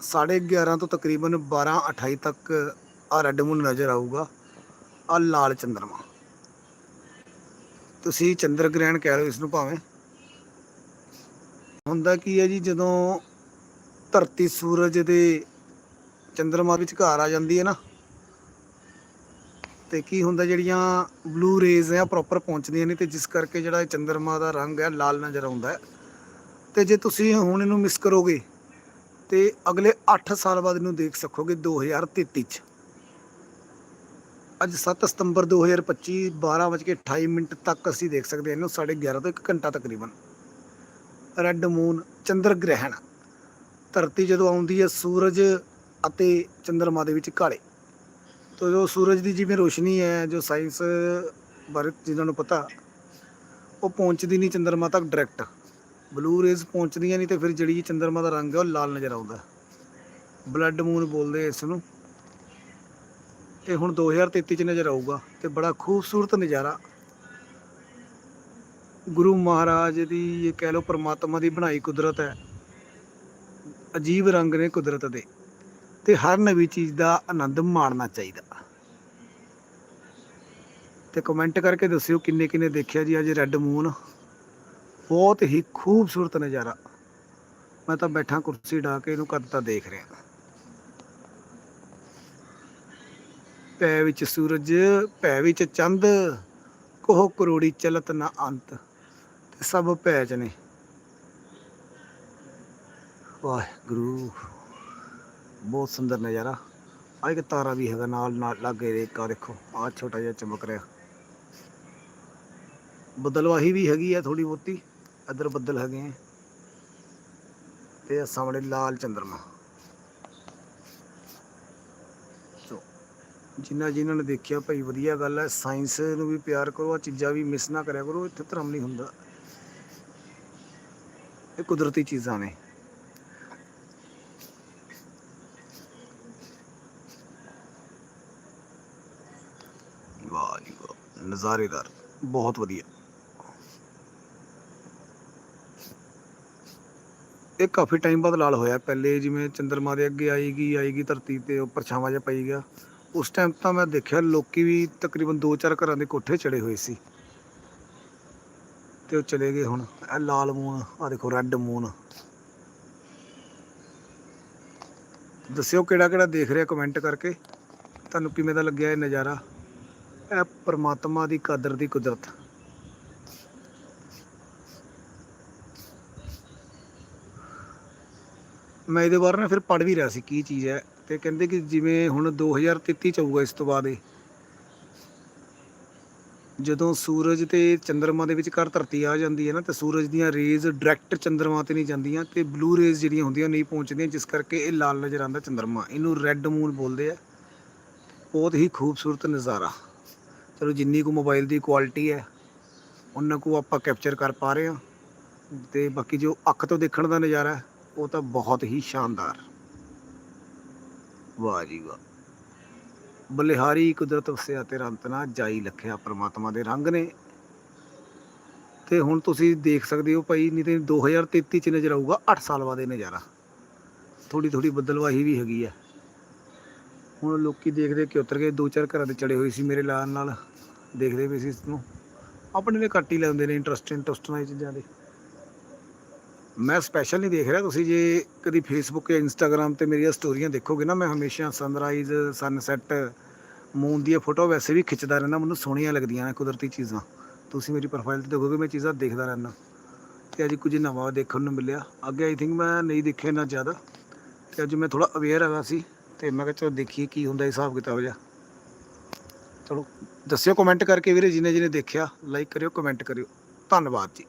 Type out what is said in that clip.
11:30 ਤੋਂ ਤਕਰੀਬਨ 12:28 ਤੱਕ ਆ ਰੈੱਡ ਮੂਨ ਨਜ਼ਰ ਆਊਗਾ, ਆ ਲਾਲ ਚੰਦਰਮਾ। ਤੁਸੀਂ ਚੰਦਰ ਗ੍ਰਹਿਣ ਕਹਿ ਲਓ ਇਸ ਨੂੰ ਭਾਵੇਂ। ਹੁੰਦਾ ਕੀ ਹੈ ਜੀ, ਜਦੋਂ ਧਰਤੀ ਸੂਰਜ ਦੇ ਚੰਦਰਮਾ ਵਿੱਚ ਵਿਚਕਾਰ ਆ ਜਾਂਦੀ ਹੈ ਨਾ, ਤੇ ਕੀ ਹੁੰਦਾ ਜਿਹੜੀਆਂ ਬਲੂ ਰੇਜ਼ ਆ ਪ੍ਰੋਪਰ ਪਹੁੰਚਦੀਆਂ ਨੇ, ਤੇ ਜਿਸ ਕਰਕੇ ਜਿਹੜਾ ਚੰਦਰਮਾ ਦਾ ਰੰਗ ਹੈ, ਲਾਲ ਨਜ਼ਰ ਆਉਂਦਾ ਹੈ। ਤੇ ਜੇ ਤੁਸੀਂ ਹੁਣ ਇਹਨੂੰ ਮਿਸ ਕਰੋਗੇ ਤੇ ਅਗਲੇ 8 ਸਾਲ ਬਾਅਦ ਇਹਨੂੰ ਦੇਖ ਸਕੋਗੇ 2033 ਚ। ਅੱਜ 7 ਸਤੰਬਰ 2025 12:28 ਮਿੰਟ ਤੱਕ ਅਸੀਂ ਦੇਖ ਸਕਦੇ ਹਾਂ ਇਹਨੂੰ 11:30 ਤੋਂ 1 ਘੰਟਾ ਤਕਰੀਬਨ। ਰੈੱਡ ਮੂਨ ਚੰਦਰ ਗ੍ਰਹਿਣ। ਧਰਤੀ ਜਦੋਂ ਆਉਂਦੀ ਹੈ ਸੂਰਜ ਅਤੇ ਚੰਦਰਮਾ ਦੇ ਵਿੱਚ ਕਾਲੇ। ਤੋ ਜੋ ਸੂਰਜ ਦੀ ਜਿਵੇਂ ਰੋਸ਼ਨੀ ਹੈ, ਜੋ ਸਾਇੰਸ ਬਾਰੇ ਜਿਨ੍ਹਾਂ ਨੂੰ ਪਤਾ, ਉਹ ਪਹੁੰਚਦੀ ਨਹੀਂ ਚੰਦਰਮਾ ਤੱਕ ਡਾਇਰੈਕਟ ਬਲੂ ਰੇਜ਼ ਪਹੁੰਚਦੀਆਂ ਨਹੀਂ ਤੇ ਫਿਰ ਜਿਹੜੀ ਚੰਦਰਮਾ ਦਾ ਰੰਗ ਹੈ ਉਹ ਲਾਲ ਨਜ਼ਰ ਆਉਂਦਾ ਬਲੱਡ ਮੂਨ ਬੋਲਦੇ ਇਸ ਨੂੰ। ਇਹ ਹੁਣ 2033 ਚ ਨਜ਼ਰ ਆਊਗਾ ਤੇ ਬੜਾ ਖੂਬਸੂਰਤ ਨਜ਼ਾਰਾ। ਗੁਰੂ ਮਹਾਰਾਜ ਦੀ ਇਹ ਕਹਿ ਲਓ ਪ੍ਰਮਾਤਮਾ ਦੀ ਬਣਾਈ ਕੁਦਰਤ ਹੈ। ਅਜੀਬ ਰੰਗ ਨੇ ਕੁਦਰਤ ਦੇ। ਤੇ ਹਰ ਨਵੀਂ ਚੀਜ਼ ਦਾ ਆਨੰਦ ਮਾਣਨਾ ਚਾਹੀਦਾ। ਤੇ ਕਮੈਂਟ ਕਰਕੇ ਦੱਸਿਓ ਕਿੰਨੇ ਕਿੰਨੇ ਦੇਖਿਆ ਜੀ ਅੱਜ ਰੈੱਡ ਮੂਨ ਬਹੁਤ ਹੀ ਖੂਬਸੂਰਤ ਨਜ਼ਾਰਾ। ਮੈਂ ਤਾਂ ਬੈਠਾ ਕੁਰਸੀ ਢਾ ਕੇ ਇਹਨੂੰ ਕਦ ਤਾਂ ਦੇਖ ਰਿਹਾ। ਪੈ ਵਿੱਚ ਸੂਰਜ, ਪੈ ਵਿੱਚ ਚੰਦ, ਕੋਹ ਕਰੋੜੀ ਚਲਤ ਨਾ ਅੰਤ, ਤੇ ਸਭ ਪੈ ਚ ਨੇ। ਵਾਹਿਗੁਰੂ, ਬਹੁਤ ਸੁੰਦਰ ਨਜ਼ਾਰਾ। ਆ ਇੱਕ ਤਾਰਾ ਵੀ ਹੈਗਾ ਨਾਲ ਨਾਲ ਲੱਗੇ ਰੇਕਾ ਦੇਖੋ ਆ ਛੋਟਾ ਜਿਹਾ ਚਮਕ ਰਿਹਾ। ਬਦਲਵਾਹੀ ਵੀ ਹੈਗੀ ਆ ਥੋੜੀ ਬਹੁਤੀ। ਇੱਧਰ ਬੱਦਲ ਹੈਗੇ ਆ ਤੇ ਸਾਹਮਣੇ ਲਾਲ ਚੰਦਰਮਾ। ਸੋ ਜਿਨ੍ਹਾਂ ਜਿਨ੍ਹਾਂ ਨੇ ਦੇਖਿਆ, ਭਾਈ ਵਧੀਆ ਗੱਲ ਹੈ। ਸਾਇੰਸ ਨੂੰ ਵੀ ਪਿਆਰ ਕਰੋ ਆ ਚੀਜ਼ਾਂ ਵੀ ਮਿਸ ਨਾ ਕਰਿਆ ਕਰੋ, ਇੱਥੇ ਧਰਮ ਨਹੀਂ ਹੁੰਦਾ। ਇਹ ਕੁਦਰਤੀ ਚੀਜ਼ਾਂ ਨੇ। ਵਾਹ ਜੀ ਵਾਹ, ਨਜ਼ਾਰੇਦਾਰ, ਬਹੁਤ ਵਧੀਆ। ਇਹ ਕਾਫੀ ਟਾਈਮ ਬਾਅਦ ਲਾਲ ਹੋਇਆ। ਪਹਿਲੇ ਜਿਵੇਂ ਚੰਦਰਮਾ ਦੇ ਅੱਗੇ ਆਏਗੀ ਆਏਗੀ ਧਰਤੀ ਤੇ ਉਹ ਪਰਛਾਵਾਂ ਜਿਹਾ ਪਈ ਗਿਆ। ਉਸ ਟਾਈਮ ਤਾਂ ਮੈਂ ਦੇਖਿਆ ਲੋਕੀ ਵੀ ਤਕਰੀਬਨ 2-4 ਘਰਾਂ ਦੇ ਕੋਠੇ ਚੜੇ ਹੋਏ ਸੀ। ਤੇ ਉਹ ਚਲੇ ਗਏ ਹੁਣ। ਇਹ ਲਾਲ ਮੂਨ ਆ ਦੇਖੋ ਰੈੱਡ ਮੂਨ ਦੱਸਿਓ ਕਿਹੜਾ ਕਿਹੜਾ ਦੇਖ ਰਿਹਾ ਕਮੈਂਟ ਕਰਕੇ। ਤੁਹਾਨੂੰ ਕਿਵੇਂ ਦਾ ਲੱਗਿਆ ਇਹ ਨਜ਼ਾਰਾ? ਇਹ ਪਰਮਾਤਮਾ ਦੀ ਕਾਦਰ ਦੀ ਕੁਦਰਤ। ਮੈਂ ਇਹਦੇ ਬਾਰੇ ਨਾ ਫਿਰ ਪੜ੍ਹ ਵੀ ਰਿਹਾ ਸੀ ਕੀ ਚੀਜ਼ ਹੈ ਤੇ ਕਹਿੰਦੇ ਕਿ ਜਿਵੇਂ ਹੁਣ 2033 ਚ ਆਊਗਾ ਇਸ ਤੋਂ ਬਾਅਦ ਇਹ। ਜਦੋਂ ਸੂਰਜ ਤੇ ਚੰਦਰਮਾ ਦੇ ਵਿਚਕਾਰ ਧਰਤੀ ਆ ਜਾਂਦੀ ਹੈ ਨਾ, ਤੇ ਸੂਰਜ ਦੀਆਂ ਰੇਜ਼ ਡਾਇਰੈਕਟ ਚੰਦਰਮਾ ਤੇ ਨਹੀਂ ਜਾਂਦੀਆਂ ਤੇ ਬਲੂ ਰੇਜ਼ ਜਿਹੜੀਆਂ ਹੁੰਦੀਆਂ ਨਹੀਂ ਪਹੁੰਚਦੀਆਂ, ਜਿਸ ਕਰਕੇ ਇਹ ਲਾਲ ਨਜ਼ਰ ਆਉਂਦਾ ਚੰਦਰਮਾ। ਇਹਨੂੰ ਰੈੱਡ ਮੂਨ ਬੋਲਦੇ ਆ। ਬਹੁਤ ਹੀ ਖੂਬਸੂਰਤ ਨਜ਼ਾਰਾ। ਚਲੋ ਜਿੰਨੀ ਕੁ ਮੋਬਾਈਲ ਦੀ ਕੁਆਲਿਟੀ ਹੈ ਉਹਨਾਂ ਕੋ ਆਪਾਂ ਕੈਪਚਰ ਕਰ ਪਾ ਰਹੇ ਹਾਂ। ਤੇ ਬਾਕੀ ਜੋ ਅੱਖ ਤੋਂ ਦੇਖਣ ਦਾ ਨਜ਼ਾਰਾ ਹੈ ਉਹ ਤਾਂ ਬਹੁਤ ਹੀ ਸ਼ਾਨਦਾਰ। ਵਾਹ ਜੀ ਵਾਹ। ਬਲਿਹਾਰੀ, ਕੁਦਰਤ ਵਸਿਆ ਤੇ ਰੰਤ ਜਾਈ ਲਖਿਆ ਪ੍ਰਮਾਤਮਾ ਦੇ ਰੰਗ ਨੇ। ਤੇ ਹੁਣ ਤੁਸੀਂ ਦੇਖ ਸਕਦੇ ਹੋ ਭਾਈ, ਨਹੀਂ ਤੇ 2033 ਚ ਨਜ਼ਰ ਆਊਗਾ 8 ਸਾਲ ਬਾਅਦ ਇਹ ਨਜ਼ਾਰਾ। ਥੋੜੀ ਥੋੜੀ ਬਦਲਵਾਹੀ ਵੀ ਹੈਗੀ ਆ। ਹੁਣ ਲੋਕੀ ਦੇਖਦੇ ਕਿ ਉਤਰ ਗਏ, ਦੋ ਚਾਰ ਘਰਾਂ ਦੇ ਚੜੇ ਹੋਏ ਸੀ ਮੇਰੇ ਲਾਣ ਨਾਲ। ਦੇਖਦੇ ਵੀ ਸੀ ਇਸ ਨੂੰ। ਆਪਣੇ ਨੇ ਘੱਟ ਹੀ ਲੈਂਦੇ ਨੇ ਇੰਟਰਸਟ ਇੰਟਰਸਟ ਨਾਲ ਚੀਜ਼ਾਂ ਦੇ। ਮੈਂ ਸਪੈਸ਼ਲ ਨਹੀਂ ਦੇਖ ਰਿਹਾ, ਤੁਸੀਂ ਜੇ ਕਦੀ ਫੇਸਬੁੱਕ ਜਾਂ ਇੰਸਟਾਗ੍ਰam ਤੇ ਮੇਰੀਆਂ ਸਟੋਰੀਆਂ ਦੇਖੋਗੇ ਨਾ, ਮੈਂ ਹਮੇਸ਼ਾ ਸਨਰਾਈਜ਼ ਸਨਸੈਟ ਮੂਨ ਦੀਆਂ ਫੋਟੋ ਵੈਸੇ ਵੀ ਖਿੱਚਦਾ ਰਹਿੰਦਾ, ਮੈਨੂੰ ਸੋਹਣੀਆਂ ਲੱਗਦੀਆਂ ਨੇ ਕੁਦਰਤੀ ਚੀਜ਼ਾਂ। ਤੁਸੀਂ ਮੇਰੀ ਪ੍ਰੋਫਾਈਲ ਤੇ ਦੇਖੋਗੇ, ਮੈਂ ਚੀਜ਼ਾਂ ਦੇਖਦਾ ਰਹਿੰਦਾ। ਤੇ ਅੱਜ ਕੁਝ ਨਵਾਂ ਦੇਖਣ ਨੂੰ ਮਿਲਿਆ। ਅੱਗੇ ਆਈ ਥਿੰਕ ਮੈਂ ਨਹੀਂ ਦੇਖਿਆ ਨਾ ਜ਼ਿਆਦਾ। ਤੇ ਅੱਜ ਮੈਂ ਥੋੜਾ ਅਵੇਅਰ ਹੈਗਾ ਸੀ, ਤੇ ਮੈਂ ਕਿਹਾ ਚਲੋ ਦੇਖੀਏ ਕੀ ਹੁੰਦਾ ਹਿਸਾਬ ਕਿਤਾਬ ਜਿਹਾ। ਚਲੋ, ਦੱਸਿਓ ਕਮੈਂਟ ਕਰਕੇ ਵੀਰੇ ਜਿਹਨੇ ਜਿਹਨੇ ਦੇਖਿਆ ਲਾਈਕ ਕਰਿਓ ਕਮੈਂਟ ਕਰਿਓ। ਧੰਨਵਾਦ ਜੀ।